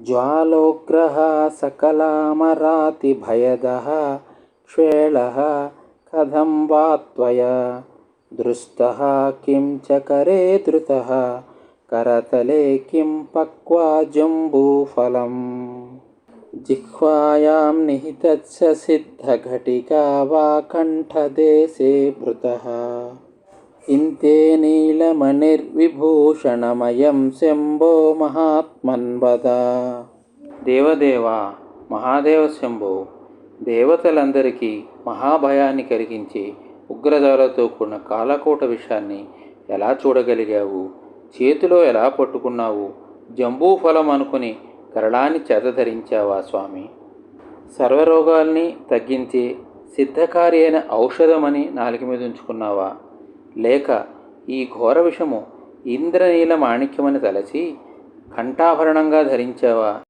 ज्वालोग्रः सकलामरातिभयदः क्ष्वेलः कथं वा त्वया? दृष्टः किं च करे धृतः? करतले किं पक्वा जम्बूफलम्? जिह्वायां निहितस्य सिद्धघटिका वा कण्ठदेशे भृतः ఇంతే నీలమణిర్విభూషణమయం శంభో మహాత్మన్వద దేవదేవ మహాదేవ శంభో దేవతలందరికీ మహాభయాన్ని కలిగించే ఉగ్రదాలతో కూడిన కాలకూట విషయాన్ని ఎలా చూడగలిగావు? చేతిలో ఎలా పట్టుకున్నావు? జంబూ ఫలం అనుకుని కరళాన్ని చేతధరించావా స్వామి? సర్వరోగాల్ని తగ్గించి సిద్ధకారి అయిన ఔషధమని నాలుగు మీద ఉంచుకున్నావా? లేక ఈ ఘోర విషము ఇంద్రనీల మాణిక్యమని తలచి కంఠాభరణంగా ధరించావా?